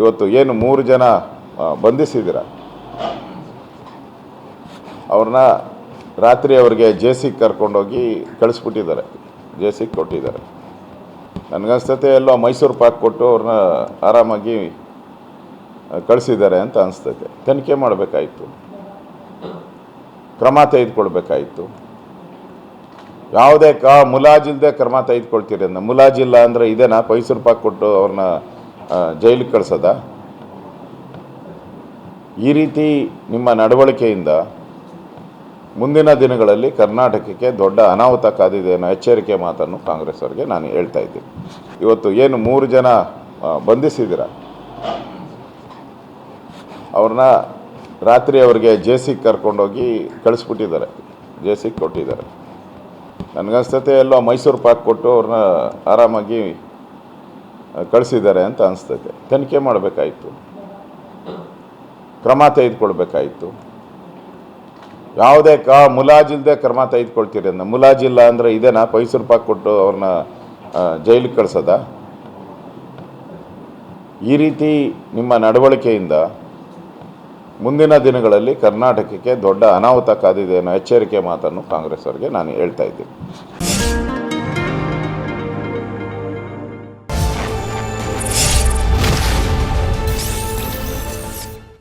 ಇವತ್ತು ಏನು ಮೂರು ಜನ ಬಂಧಿಸಿದಿರ ಅವ್ರನ್ನ ರಾತ್ರಿ ಅವ್ರಿಗೆ ಜೆ ಸಿಗೆ ಕರ್ಕೊಂಡೋಗಿ ಕಳಿಸ್ಬಿಟ್ಟಿದ್ದಾರೆ ಜೆ ಸಿಗೆ ಕೊಟ್ಟಿದ್ದಾರೆ. ನನಗನ್ಸ್ತತೆ ಎಲ್ಲೋ ಮೈಸೂರು ಪಾಕ್ ಕೊಟ್ಟು ಅವ್ರನ್ನ ಆರಾಮಾಗಿ ಕಳಿಸಿದ್ದಾರೆ ಅಂತ ಅನಿಸ್ತೈತೆ ತನಿಖೆ ಮಾಡಬೇಕಾಯಿತು. ಕ್ರಮ ತೆಗೆದುಕೊಳ್ಬೇಕಾಯಿತು. ಯಾವುದೇ ಕಾ ಮುಲಾಜಿಲ್ಲದೆ ಕ್ರಮ ತೆಗೆದುಕೊಳ್ತೀರಿ ಅಂದ್ರೆ ಮುಲಾಜಿಲ್ಲ ಅಂದರೆ ಇದೇನಾ? ಮೈಸೂರು ಪಾಕ್ ಕೊಟ್ಟು ಅವ್ರನ್ನ ಜೈಲಿಗೆ ಕಳ್ಸೋದಾ? ಈ ರೀತಿ ನಿಮ್ಮ ನಡವಳಿಕೆಯಿಂದ ಮುಂದಿನ ದಿನಗಳಲ್ಲಿ ಕರ್ನಾಟಕಕ್ಕೆ ದೊಡ್ಡ ಅನಾಹುತ ಕಾದಿದೆ ಅನ್ನೋ ಎಚ್ಚರಿಕೆ ಮಾತನ್ನು ಕಾಂಗ್ರೆಸ್ ಅವರಿಗೆ ನಾನು ಹೇಳ್ತಾ ಇದ್ದೀನಿ. ಇವತ್ತು ಏನು ಮೂರು ಜನ ಬಂಧಿಸಿದ್ದೀರ? ಅವ್ರನ್ನ ರಾತ್ರಿ ಅವರಿಗೆ ಜೆ ಸಿಗೆ ಕರ್ಕೊಂಡೋಗಿ ಕಳಿಸ್ಬಿಟ್ಟಿದ್ದಾರೆ. ಜೆ ಸಿಗೆ ಕೊಟ್ಟಿದ್ದಾರೆ. ನನಗನ್ಸ್ತತೆ ಎಲ್ಲೋ ಮೈಸೂರು ಪಾಕ್ ಕೊಟ್ಟು ಅವ್ರನ್ನ ಆರಾಮಾಗಿ ಕಳಿಸಿದ್ದಾರೆ ಅಂತ ಅನಿಸ್ತೈತೆ ತನಿಖೆ ಮಾಡಬೇಕಾಯಿತು. ಕ್ರಮ ತೆಗೆದುಕೊಳ್ಬೇಕಾಯಿತು. ಯಾವುದೇ ಕಾ ಮುಲಾಜಿಲ್ಲದೆ ಕ್ರಮ ತೆಗೆದುಕೊಳ್ತೀರಿ ಅಂದ ಮುಲಾಜಿಲ್ಲ ಅಂದರೆ ಇದೇನಾ? ಮೈಸೂರು ಪಾಕ್ ಕೊಟ್ಟು ಅವ್ರನ್ನ ಜೈಲಿಗೆ ಕಳ್ಸೋದ? ಈ ರೀತಿ ನಿಮ್ಮ ನಡವಳಿಕೆಯಿಂದ ಮುಂದಿನ ದಿನಗಳಲ್ಲಿ ಕರ್ನಾಟಕಕ್ಕೆ ದೊಡ್ಡ ಅನಾಹುತ ಕಾದಿದೆ ಅನ್ನೋ ಎಚ್ಚರಿಕೆ ಮಾತನ್ನು ಕಾಂಗ್ರೆಸ್ ಅವರಿಗೆ ನಾನು ಹೇಳ್ತಾ ಇದ್ದೀನಿ.